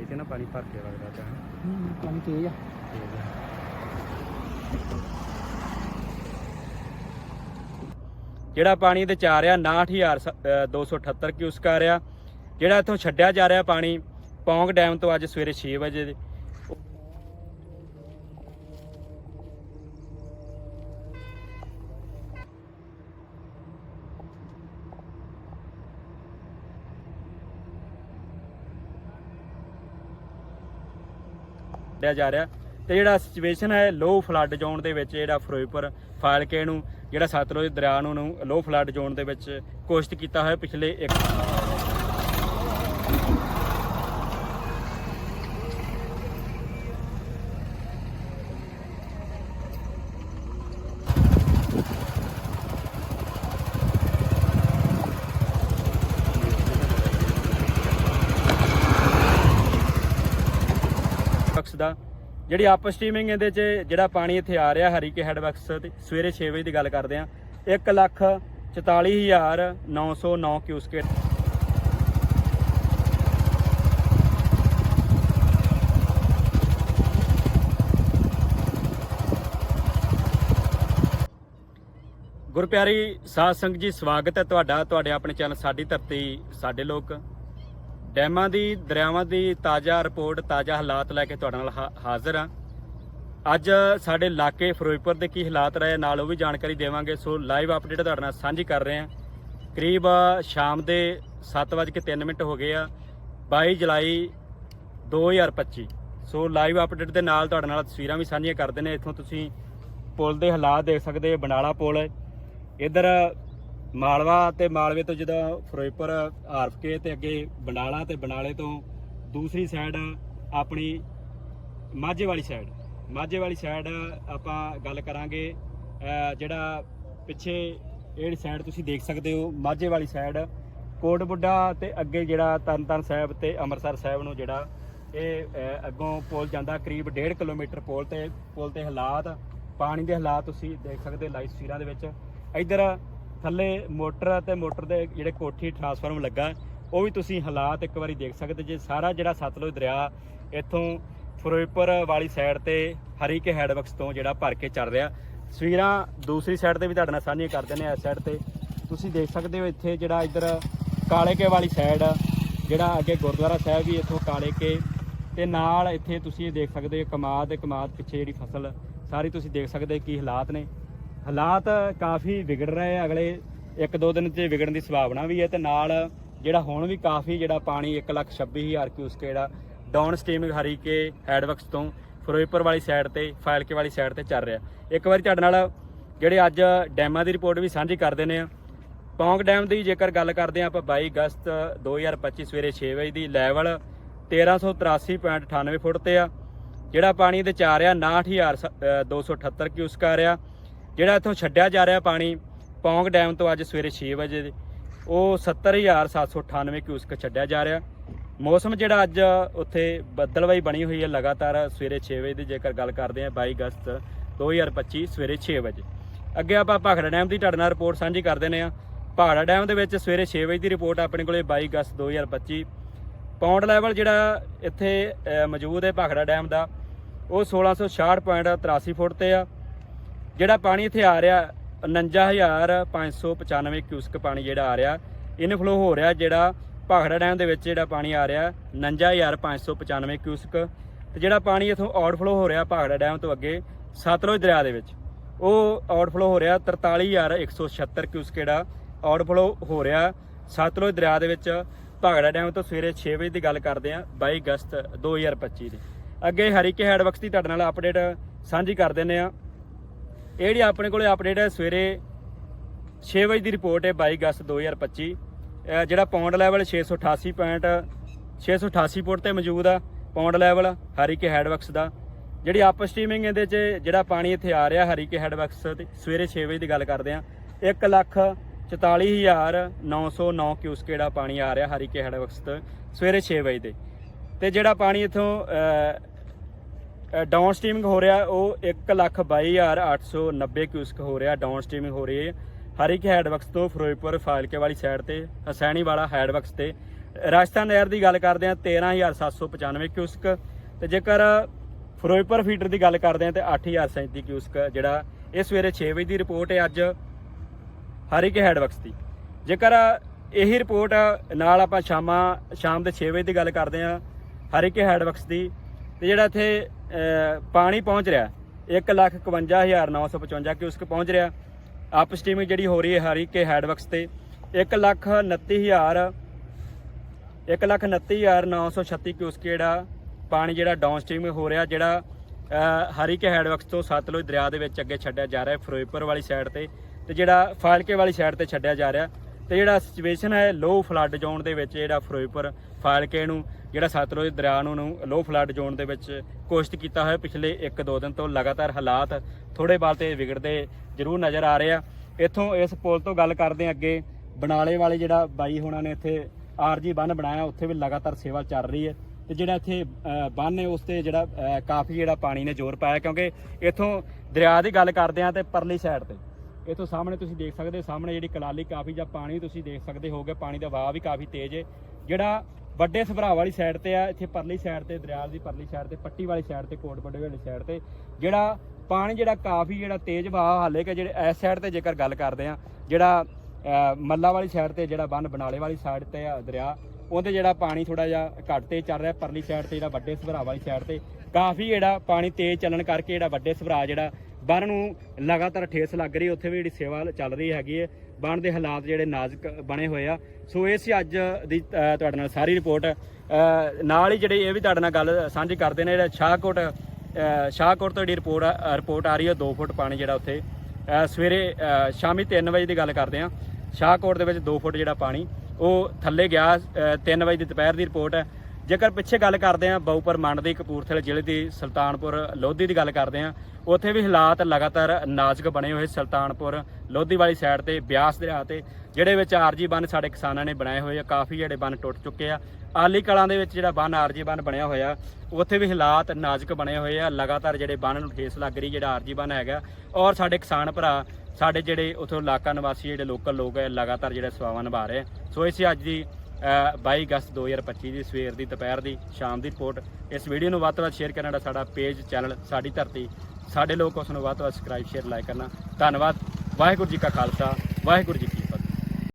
ਇੱਥੇ ਨਾ ਪਾਣੀ ਭਰ ਕੇ ਲੱਗਦਾ ਤਾਂ ਹੂੰ ਪਾਣੀ ਤੇਜ਼ ਆ। ਜਿਹੜਾ ਪਾਣੀ ਦੇ ਚ ਰਿਹਾ 69278 ਕਿਊਸਕ ਰਿਹਾ। ਜਿਹੜਾ ਇੱਥੋਂ ਛੱਡਿਆ ਜਾ ਰਿਹਾ ਪਾਣੀ ਪੌਂਗ ਡੈਮ ਤੋਂ ਅੱਜ ਸਵੇਰੇ 6 ਵਜੇ ਕੱਢਿਆ ਜਾ ਰਿਹਾ। ਤੇ ਜਿਹੜਾ ਸਿਚੁਏਸ਼ਨ ਹੈ ਲੋ ਫਲੱਡ ਜ਼ੋਨ ਦੇ ਵਿੱਚ ਜਿਹੜਾ ਫਿਰੋਜ਼ਪੁਰ ਫਾਲਕੇ ਨੂੰ, ਜਿਹੜਾ ਸਤਲੁਜ ਦਰਿਆ ਨੂੰ ਨੂੰ ਲੋ ਫਲੱਡ ਜ਼ੋਨ ਦੇ ਵਿੱਚ ਕੋਸ਼ਿਸ਼ ਕੀਤਾ ਹੋਇਆ ਪਿਛਲੇ ਇੱਕ ਬਕਸ ਦਾ ਜਿਹੜੀ ਆਪ ਸਟ੍ਰੀਮਿੰਗ ਇਹਦੇ 'ਚ ਜਿਹੜਾ ਪਾਣੀ ਇੱਥੇ ਆ ਰਿਹਾ ਹਰੀਕੇ ਹੈਡ ਬਕਸ ਤੇ, ਸਵੇਰੇ 6 ਵਜੇ ਦੀ ਗੱਲ ਕਰਦੇ ਆ 1 ਲੱਖ 44909 ਕਿਊਸਕੇਟ। ਗੁਰਪਿਆਰੀ ਸਾਧ ਸੰਗਤ ਜੀ, ਸਵਾਗਤ ਹੈ ਤੁਹਾਡਾ, ਤੁਹਾਡੇ ਆਪਣੇ ਚੈਨਲ ਸਾਡੀ ਧਰਤੀ, ਸਾਡੇ ਲੋਕ। ਡੈਮਾਂ ਦੀ, ਦਰਿਆਵਾਂ ਦੀ ਤਾਜ਼ਾ ਰਿਪੋਰਟ, ਤਾਜ਼ਾ ਹਾਲਾਤ ਲੈ ਕੇ ਤੁਹਾਡੇ ਨਾਲ ਹਾ- ਹਾਜ਼ਰ ਹਾਂ। ਅੱਜ ਸਾਡੇ ਇਲਾਕੇ ਫਿਰੋਜ਼ਪੁਰ ਦੇ ਕੀ ਹਾਲਾਤ ਰਹੇ, ਨਾਲ ਉਹ ਵੀ ਜਾਣਕਾਰੀ ਦੇਵਾਂਗੇ। ਸੋ ਲਾਈਵ ਅਪਡੇਟ ਤੁਹਾਡੇ ਨਾਲ ਸਾਂਝੀ ਕਰ ਰਹੇ ਹਾਂ। ਕਰੀਬ ਸ਼ਾਮ ਦੇ 7:03 ਮਿੰਟ ਹੋ ਗਏ ਆ 22 ਜੁਲਾਈ 2025 ਸੋ ਲਾਈਵ ਅਪਡੇਟ ਦੇ ਨਾਲ ਤੁਹਾਡੇ ਨਾਲ ਤਸਵੀਰਾਂ ਵੀ ਸਾਂਝੀਆਂ ਕਰਦੇ ਨੇ। ਇੱਥੋਂ ਤੁਸੀਂ ਪੁਲ ਦੇ ਹਾਲਾਤ ਦੇਖ ਸਕਦੇ ਹੋ ਬਨਾਲਾ ਪੁਲ। ਹੈ ਇਧਰ ਮਾਲਵਾ ਤੇ ਮਾਲਵੇ ਤੋਂ ਜਦੋਂ ਫਿਰੋਜ਼ਪੁਰ, ਆਰਫਕੇ ਤੇ ਅੱਗੇ ਬਨਾਲਾ ਤੇ ਬਨਾਲੇ ਤੋਂ ਦੂਸਰੀ ਸਾਈਡ ਆਪਣੀ ਮਾਝੇ ਵਾਲੀ ਸਾਈਡ ਮਾਝੇ ਵਾਲੀ ਸਾਈਡ ਆਪਾਂ ਗੱਲ ਕਰਾਂਗੇ ਜਿਹੜਾ ਪਿੱਛੇ ਇਹ ਜਿਹੜੀ ਸਾਈਡ ਤੁਸੀਂ ਦੇਖ ਸਕਦੇ ਹੋ ਮਾਝੇ ਵਾਲੀ ਸਾਈਡ ਕੋਟ ਬੁੱਢਾ ਤੇ ਅੱਗੇ ਜਿਹੜਾ ਤਰਨਤਾਰਨ ਸਾਹਿਬ ਤੇ ਅੰਮ੍ਰਿਤਸਰ ਸਾਹਿਬ ਨੂੰ ਜਿਹੜਾ ਇਹ ਅੱਗੋਂ ਪੁਲ ਜਾਂਦਾ ਕਰੀਬ 1.5 ਕਿਲੋਮੀਟਰ ਪੁਲ ਤੇ ਪੁਲ ਤੇ ਹਾਲਾਤ, ਪਾਣੀ ਦੇ ਹਾਲਾਤ ਤੁਸੀਂ ਦੇਖ ਸਕਦੇ ਲਾਈਵ ਤਸਵੀਰਾਂ ਦੇ ਵਿੱਚ। ਇੱਧਰ ਥੱਲੇ ਮੋਟਰ ਤੇ ਮੋਟਰ ਦੇ ਜਿਹੜੇ ਕੋਠੀ ਟਰਾਂਸਫਾਰਮ ਲੱਗਾ, ਉਹ ਵੀ ਤੁਸੀਂ ਹਾਲਾਤ ਇੱਕ ਵਾਰੀ ਦੇਖ ਸਕਦੇ ਜੇ। ਸਾਰਾ ਜਿਹੜਾ ਸਤਲੁਜ ਦਰਿਆ ਇੱਥੋਂ ਫਿਰੋਜ਼ਪੁਰ ਵਾਲੀ ਸਾਈਡ ਤੇ ਹਰੀਕੇ ਹੈਡਵਰਕਸ ਤੋਂ ਜਿਹੜਾ ਭਰ ਕੇ ਚੱਲ ਰਿਹਾ। ਤਸਵੀਰਾਂ ਦੂਸਰੀ ਸਾਈਡ ਤੇ ਵੀ ਤੁਹਾਡੇ ਨਾਲ ਸਾਂਝੀਆਂ ਕਰਦੇ ਨੇ ਇਸ ਸਾਈਡ ਤੇ। ਤੁਸੀਂ ਦੇਖ ਸਕਦੇ ਹੋ ਇੱਥੇ ਜਿਹੜਾ ਇੱਧਰ ਕਾਲੇ ਕੇ ਵਾਲੀ ਸਾਈਡ ਜਿਹੜਾ ਅੱਗੇ ਗੁਰਦੁਆਰਾ ਸਾਹਿਬ ਵੀ ਇੱਥੋਂ ਕਾਲੇ ਕੇ। ਤੇ ਨਾਲ ਇੱਥੇ ਤੁਸੀਂ ਇਹ ਦੇਖ ਸਕਦੇ ਹੋ ਕਮਾਦ ਤੇ ਕਮਾਦ ਪਿੱਛੇ ਜਿਹੜੀ ਫਸਲ, ਸਾਰੀ ਤੁਸੀਂ ਦੇਖ ਸਕਦੇ ਕੀ ਹਾਲਾਤ ਨੇ। ਹਾਲਾਤ ਕਾਫੀ ਵਿਗੜ ਰਹੇ ਆ। ਅਗਲੇ ਇੱਕ ਦੋ ਦਿਨ 'ਚ ਵਿਗੜਨ ਦੀ ਸੰਭਾਵਨਾ ਵੀ ਹੈ ਤੇ ਨਾਲ ਜਿਹੜਾ ਹੁਣ ਵੀ ਕਾਫੀ ਜਿਹੜਾ ਪਾਣੀ 126000 ਕਿਊਸਕ ਜਿਹੜਾ ਡਾਊਨ ਸਟ੍ਰੀਮਿੰਗ ਹਰੀਕੇ ਹੈਡਵਰਕਸ ਤੋਂ ਫਿਰੋਜ਼ਪੁਰ ਵਾਲੀ ਸਾਈਡ ਤੇ ਫਾਇਲਕੇ ਵਾਲੀ ਸਾਈਡ ਤੇ ਚੱਲ ਰਿਹਾ। ਇੱਕ ਵਾਰੀ ਤੁਹਾਡੇ ਨਾਲ ਜਿਹੜੇ ਅੱਜ ਡੈਮਾਂ ਦੀ ਰਿਪੋਰਟ ਵੀ ਸਾਂਝੀ ਕਰ ਦਿੰਦੇ ਆ ਪੌਂਗ ਡੈਮ ਦੀ ਜੇਕਰ ਗੱਲ ਕਰਦੇ ਆ ਆਪਾਂ 22 ਅਗਸਤ 2025 ਸਵੇਰੇ 6 ਵਜੇ ਦੀ ਲੈਵਲ 1383.98 ਫੁੱਟ ਤੇ ਆ। ਜਿਹੜਾ ਪਾਣੀ ਦੇ ਚ ਆ ਰਿਹਾ 69278 ਕਿਊਸਕ ਆ ਰਿਹਾ। ਜਿਹੜਾ ਇੱਥੋਂ ਛੱਡਿਆ ਜਾ ਰਿਹਾ ਪਾਣੀ, ਪੌਂਗ ਡੈਮ ਤੋਂ ਅੱਜ ਸਵੇਰੇ 6 ਵਜੇ ਦੇ, ਉਹ 70798 ਕਿਊਸਕ ਛੱਡਿਆ ਜਾ ਰਿਹਾ। ਮੌਸਮ ਜਿਹੜਾ ਅੱਜ ਉੱਥੇ ਬੱਦਲਵਾਈ ਬਣੀ ਹੋਈ ਹੈ ਲਗਾਤਾਰ ਸਵੇਰੇ 6 ਵਜੇ ਦੀ, ਜੇਕਰ ਗੱਲ ਕਰਦੇ ਹਾਂ 22 ਅਗਸਤ 2025 ਸਵੇਰੇ 6 ਵਜੇ। ਅੱਗੇ ਆਪਾਂ ਭਾਖੜਾ ਡੈਮ ਦੀ ਤੁਹਾਡੇ ਨਾਲ ਰਿਪੋਰਟ ਸਾਂਝੀ ਕਰ ਦਿੰਦੇ ਆ ਭਾਖੜਾ ਡੈਮ ਦੇ ਵਿੱਚ ਸਵੇਰੇ 6 ਵਜੇ ਦੀ ਰਿਪੋਰਟ ਆਪਣੇ ਕੋਲੇ 22 ਅਗਸਤ 2025 ਪਾਉਂਡ ਲੈਵਲ ਜਿਹੜਾ ਇੱਥੇ ਮੌਜੂਦ ਹੈ ਭਾਖੜਾ ਡੈਮ ਦਾ, ਉਹ 1666.83 ਫੁੱਟ ਤੇ ਆ। ਜਿਹੜਾ ਪਾਣੀ ਇੱਥੇ ਆ ਰਿਹਾ 49595 ਕਿਊਸਕ ਪਾਣੀ ਜਿਹੜਾ ਆ ਰਿਹਾ ਇਨਫਲੋ ਹੋ ਰਿਹਾ ਜਿਹੜਾ ਭਾਖੜਾ ਡੈਮ ਦੇ ਵਿੱਚ ਜਿਹੜਾ ਪਾਣੀ ਆ ਰਿਹਾ 49595 ਕਿਊਸਕ। ਤੇ ਜਿਹੜਾ ਪਾਣੀ ਇਥੋਂ ਆਊਟਫਲੋ ਹੋ ਰਿਹਾ ਭਾਖੜਾ ਡੈਮ ਤੋਂ ਅੱਗੇ, ਸਤਲੁਜ ਦਰਿਆ ਦੇ ਵਿੱਚ, ਉਹ ਆਊਟਫਲੋ ਹੋ ਰਿਹਾ 43176 ਕਿਊਸਕ ਜਿਹੜਾ ਆਊਟਫਲੋ ਹੋ ਰਿਹਾ ਸਤਲੁਜ ਦਰਿਆ ਦੇ ਵਿੱਚ। ਭਾਗੜਾ ਡੈਮ ਤੋਂ ਸਵੇਰੇ 6 ਵਜੇ ਦੀ ਗੱਲ ਕਰਦੇ ਆ 22 ਅਗਸਤ 2025 ਦੀ। ਅੱਗੇ ਹਰੀਕੇ ਹੈਡਵਰਕਸ ਦੀ ਤੁਹਾਡੇ ਨਾਲ ਅਪਡੇਟ ਸਾਂਝੀ ਕਰ ਦਿੰਦੇ ਆ ਇਹ ਜਿਹੜੀ ਆਪਣੇ ਕੋਲੇ ਅਪਡੇਟ ਹੈ, ਸਵੇਰੇ 6 ਵਜੇ ਦੀ ਰਿਪੋਰਟ ਹੈ 22 ਅਗਸਤ 2025 ਅਹ ਜਿਹੜਾ ਪੌਂਡ ਲੈਵਲ 688 ਪੁਆਇੰਟ 688 ਫੁੱਟ ਤੇ ਮੌਜੂਦ ਆ ਪੌਂਡ ਲੈਵਲ ਹਰੀਕੇ ਹੈਡਵਰਕਸ ਦਾ। ਜਿਹੜੀ ਅਪ ਸਟ੍ਰੀਮਿੰਗ ਇਹਦੇ 'ਚ, ਜਿਹੜਾ ਪਾਣੀ ਇੱਥੇ ਆ ਰਿਹਾ ਹਰੀਕੇ ਹੈਡਵਰਕਸ ਤੇ, ਸਵੇਰੇ 6 ਵਜੇ ਦੀ ਗੱਲ ਕਰਦੇ ਆ 1 ਲੱਖ 44909 ਕਿਊਸਕ ਜਿਹੜਾ ਪਾਣੀ ਆ ਰਿਹਾ ਹਰੀਕੇ ਹੈਡਵਰਕਸ ਤੋਂ, ਸਵੇਰੇ 6 ਵਜੇ ਦੇ ਤੇ ਜਿਹੜਾ ਪਾਣੀ ਇਥੋਂ ਡਾਊਨ ਸਟ੍ਰੀਮਿੰਗ ਹੋ ਰਿਹਾ, ਉਹ 122890 ਕਿਊਸਕ ਹੋ ਰਿਹਾ ਡਾਊਨ ਸਟ੍ਰੀਮਿੰਗ ਹੋ ਰਹੀ ਹੈ। ਹਰ ਇੱਕ ਹੈਡਵਕਸ ਤੋਂ ਫਿਰੋਜ਼ਪੁਰ ਫਾਇਲਕੇ ਵਾਲੀ ਸਾਈਡ ਤੇ ਹਸੈਣੀ ਵਾਲਾ ਹੈਡਵਰਕਸ ਤੇ। ਰਾਜਸਥਾਨ ਨਹਿਰ ਦੀ ਗੱਲ ਕਰਦੇ ਹਾਂ 13795 ਕਿਊਸਕ ਤੇ ਜੇਕਰ ਫਿਰੋਜ਼ਪੁਰ ਫੀਡਰ ਦੀ ਗੱਲ ਕਰਦੇ ਹਾਂ, ਤੇ 8037 ਕਿਊਸਕ ਜਿਹੜਾ ਇਹ ਸਵੇਰੇ 6 ਵਜੇ ਦੀ ਰਿਪੋਰਟ ਹੈ ਅੱਜ, ਹਰ ਇੱਕ ਹੈਡਵਕਸ ਦੀ। ਜੇਕਰ ਇਹੀ ਰਿਪੋਰਟ ਨਾਲ ਆਪਾਂ ਸ਼ਾਮਾਂ, ਸ਼ਾਮ ਦੇ 6 ਵਜੇ ਦੀ ਗੱਲ ਕਰਦੇ ਹਾਂ ਇੱਕ ਹੈਡਵਰਕਸ ਦੀ ਤੇ ਜਿਹੜਾ ਇੱਥੇ ਪਾਣੀ ਪਹੁੰਚ ਰਿਹਾ 151955 ਕਿਊਸਕ ਪਹੁੰਚ ਰਿਹਾ। ਅਪ ਸਟ੍ਰੀਮਿੰਗ ਜਿਹੜੀ ਹੋ ਰਹੀ ਹੈ ਹਰੀਕੇ ਹੈਡਵਰਕਸ ਤੇ 129000 129936 ਕਿਊਸਕ ਜਿਹੜਾ ਪਾਣੀ ਜਿਹੜਾ ਡਾਊਨ ਸਟ੍ਰੀਮ ਹੋ ਰਿਹਾ ਜਿਹੜਾ ਅਹ, ਹਰੀਕੇ ਹੈਡਵਰਕਸ ਤੋਂ ਸਤਲੁਜ ਦਰਿਆ ਦੇ ਵਿੱਚ ਅੱਗੇ ਛੱਡਿਆ ਜਾ ਰਿਹਾ ਫਿਰੋਜ਼ਪੁਰ ਵਾਲੀ ਸਾਈਡ ਤੇ ਤੇ ਜਿਹੜਾ ਫਾਲਕੇ ਵਾਲੀ ਸਾਈਡ ਤੇ ਛੱਡਿਆ ਜਾ ਰਿਹਾ। ਤੇ ਜਿਹੜਾ ਸਿਚੁਏਸ਼ਨ ਹੈ ਲੋ ਫਲੱਡ ਜ਼ੋਨ ਦੇ ਵਿੱਚ ਜਿਹੜਾ ਫਿਰੋਜ਼ਪੁਰ ਫਾਲਕੇ ਨੂੰ ਜਿਹੜਾ ਸਤਲੁਜ ਦਰਿਆ ਨੂੰ ਨੂੰ ਲੋ ਫਲੱਡ ਜ਼ੋਨ ਦੇ ਵਿੱਚ ਕੋਸ਼ਿਸ਼ ਕੀਤਾ ਹੋਇਆ, ਪਿਛਲੇ 1-2 ਦਿਨ ਤੋਂ ਲਗਾਤਾਰ ਹਾਲਾਤ ਥੋੜੇ ਬਾਲ ਤੇ ਵਿਗੜਦੇ ਜ਼ਰੂਰ ਨਜ਼ਰ ਆ ਰਹੇ ਆ। ਇੱਥੋਂ ਇਸ ਪੁਲ ਤੋਂ ਗੱਲ ਕਰਦੇ ਹਾਂ ਅੱਗੇ, ਬਨਾਲੇ ਵਾਲੇ ਜਿਹੜਾ ਬਾਈ ਹੋਣਾ ਨੇ ਇੱਥੇ ਆਰਜੀ ਬੰਨ ਬਣਾਇਆ, ਉੱਥੇ ਵੀ ਲਗਾਤਾਰ ਸੇਵਾ ਚੱਲ ਰਹੀ ਹੈ ਤੇ ਜਿਹੜਾ ਇੱਥੇ ਬੰਨ ਹੈ, ਉਸ ਤੇ ਜਿਹੜਾ ਕਾਫੀ ਜਿਹੜਾ ਪਾਣੀ ਨੇ ਜ਼ੋਰ ਪਾਇਆ ਕਿਉਂਕਿ ਇੱਥੋਂ ਦਰਿਆ ਦੀ ਗੱਲ ਕਰਦੇ ਆ ਤੇ ਪਰਲੀ ਸਾਈਡ ਤੇ। ਇੱਥੋਂ ਸਾਹਮਣੇ ਤੁਸੀਂ ਦੇਖ ਸਕਦੇ ਹੋ, ਸਾਹਮਣੇ ਜਿਹੜੀ ਕਲਾਲੀ ਕਾਫੀ ਜਾਂ ਪਾਣੀ ਤੁਸੀਂ ਦੇਖ ਸਕਦੇ ਹੋਗੇ, ਪਾਣੀ ਦਾ ਵਹਾਅ ਵੀ ਕਾਫੀ ਤੇਜ਼ ਹੈ। ਜਿਹੜਾ ਵੱਡੇ ਸਭਰਾ ਵਾਲੀ ਸਾਈਡ ਤੇ ਆ ਇੱਥੇ ਪਰਲੀ ਸਾਈਡ ਤੇ ਦਰਿਆ ਦੀ ਪਰਲੀ ਸਾਈਡ ਤੇ ਪੱਟੀ ਵਾਲੀ ਸਾਈਡ ਤੇ ਕੋਟ ਵੱਡੇ ਵਾਲੀ ਸਾਈਡ ਤੇ। ਜਿਹੜਾ ਪਾਣੀ ਜਿਹੜਾ ਕਾਫੀ ਜਿਹੜਾ ਤੇਜ਼ ਵਹਾਅ ਹਾਲੇ ਕਿ ਜਿਹੜੇ ਇਸ ਸਾਈਡ ਤੇ ਜੇਕਰ ਗੱਲ ਕਰਦੇ ਆ ਜਿਹੜਾ ਅਹ, ਮੱਲਾ ਵਾਲੀ ਸਾਈਡ ਤੇ ਜਿਹੜਾ ਬੰਨ ਬਨਾਲੇ ਵਾਲੀ ਸਾਈਡ ਤੇ ਆ ਦਰਿਆ ਉਹਦੇ ਜਿਹੜਾ ਪਾਣੀ ਥੋੜਾ ਜਿਹਾ ਘੱਟ ਤੇ ਚੱਲ ਰਿਹਾ ਪਰਲੀ ਸਾਈਡ ਤੇ ਜਿਹੜਾ ਵੱਡੇ ਸਭਰਾ ਵਾਲੀ ਸਾਈਡ ਤੇ ਕਾਫੀ ਜਿਹੜਾ ਪਾਣੀ ਤੇਜ਼ ਚੱਲਣ ਕਰਕੇ ਜਿਹੜਾ ਵੱਡੇ ਸਭਰਾ ਜਿਹੜਾ ਬੰਨ ਨੂੰ ਲਗਾਤਾਰ ਠੇਸ ਲੱਗ ਰਹੀ ਉੱਥੇ ਵੀ ਜਿਹੜੀ ਸੇਵਾ ਚੱਲ ਰਹੀ ਹੈਗੀ ਹੈ। ਬਣ ਦੇ ਹਾਲਾਤ ਜਿਹੜੇ ਨਾਜ਼ੁਕ ਬਣੇ ਹੋਏ ਆ। ਸੋ ਇਹ ਸੀ ਅੱਜ ਦੀ ਤੁਹਾਡੇ ਨਾਲ ਸਾਰੀ ਰਿਪੋਰਟ। ਨਾਲ ਹੀ ਜਿਹੜੇ ਇਹ ਵੀ ਤੁਹਾਡੇ ਨਾਲ ਗੱਲ ਸਾਂਝੀ ਕਰਦੇ ਨੇ, ਜਿਹੜਾ ਸ਼ਾਹਕੋਟ ਸ਼ਾਹਕੋਟ ਤੋਂ ਜਿਹੜੀ ਰਿਪੋਰਟ ਆ- ਰਿਪੋਰਟ ਆ ਰਹੀ ਹੈ 2 ਫੁੱਟ ਪਾਣੀ ਜਿਹੜਾ ਉੱਥੇ ਸਵੇਰੇ ਸ਼ਾਮੀ 3 ਵਜੇ ਦੀ ਗੱਲ ਕਰਦੇ ਆ ਸ਼ਾਹਕੋਟ ਦੇ ਵਿੱਚ 2 ਫੁੱਟ ਜਿਹੜਾ ਪਾਣੀ, ਉਹ ਥੱਲੇ ਗਿਆ 3 ਵਜੇ ਦੀ ਦੁਪਹਿਰ ਦੀ ਰਿਪੋਰਟ ਹੈ। ਜੇਕਰ ਪਿੱਛੇ ਗੱਲ ਕਰਦੇ ਆ ਬਾਉਪਰ ਮੰਡ ਦੀ ਕਪੂਰਥਲੇ ਜ਼ਿਲ੍ਹੇ ਦੀ ਸੁਲਤਾਨਪੁਰ ਲੋਧੀ ਦੀ ਗੱਲ ਕਰਦੇ ਆ ਉੱਥੇ ਵੀ ਹਾਲਾਤ ਲਗਾਤਾਰ ਨਾਜ਼ੁਕ ਬਣੇ ਹੋਏ ਸੁਲਤਾਨਪੁਰ ਲੋਧੀ ਵਾਲੀ ਸਾਈਡ ਤੇ, ਬਿਆਸ ਦਰਿਆ ਤੇ, ਜਿਹੜੇ ਵਿੱਚ ਆਰਜੀ ਬੰਨ ਸਾਡੇ ਕਿਸਾਨਾਂ ਨੇ ਬਣਾਏ ਹੋਏ ਆ, ਕਾਫੀ ਜਿਹੜੇ ਬੰਨ ਟੁੱਟ ਚੁੱਕੇ ਆ ਆਲੀ ਕਲਾਂ ਦੇ ਵਿੱਚ ਜਿਹੜਾ ਬੰਨ ਆਰਜੀ ਬੰਨ ਬਣਿਆ ਹੋਇਆ, ਉੱਥੇ ਵੀ ਹਾਲਾਤ ਨਾਜ਼ੁਕ ਬਣੇ ਹੋਏ ਆ, ਲਗਾਤਾਰ ਜਿਹੜੇ ਬੰਨ ਨੂੰ ਠੇਸ ਲੱਗ ਰਹੀ, ਜਿਹੜਾ ਆਰਜੀ ਬੰਨ ਹੈਗਾ, ਔਰ ਸਾਡੇ ਕਿਸਾਨ ਭਰਾ, ਸਾਡੇ ਜਿਹੜੇ ਉਥੋਂ ਇਲਾਕਾ ਨਿਵਾਸੀ, ਜਿਹੜੇ ਲੋਕਲ ਲੋਕ ਹੈ ਲਗਾਤਾਰ ਜਿਹੜੇ ਸਵਾਵਾਂ ਨਿਭਾ ਰਹੇ ਆ। ਸੋ ਇਸ ਅੱਜ ਦੀ 22 ਅਗਸਤ 2025 ਦੀ ਸਵੇਰ ਦੀ, ਦੁਪਹਿਰ ਦੀ, ਸ਼ਾਮ ਦੀ ਰਿਪੋਰਟ। ਇਸ ਵੀਡੀਓ ਨੂੰ ਵੱਧ ਤੋਂ ਵੱਧ ਸ਼ੇਅਰ ਕਰਨ ਦਾ ਸਾਡਾ ਪੇਜ ਚੈਨਲ ਸਾਡੀ ਧਰਤੀ। ਸਾਡੇ ਲੋਕ ਉਸ ਨੂੰ ਵੱਧ ਤੋਂ ਵੱਧ ਸਬਸਕ੍ਰਾਈਬ ਸ਼ੇਅਰ ਲਾਈਕ ਕਰਨਾ। ਧੰਨਵਾਦ। ਵਾਹਿਗੁਰੂ ਜੀ ਕਾ ਖਾਲਸਾ। ਵਾਹਿਗੁਰੂ ਜੀ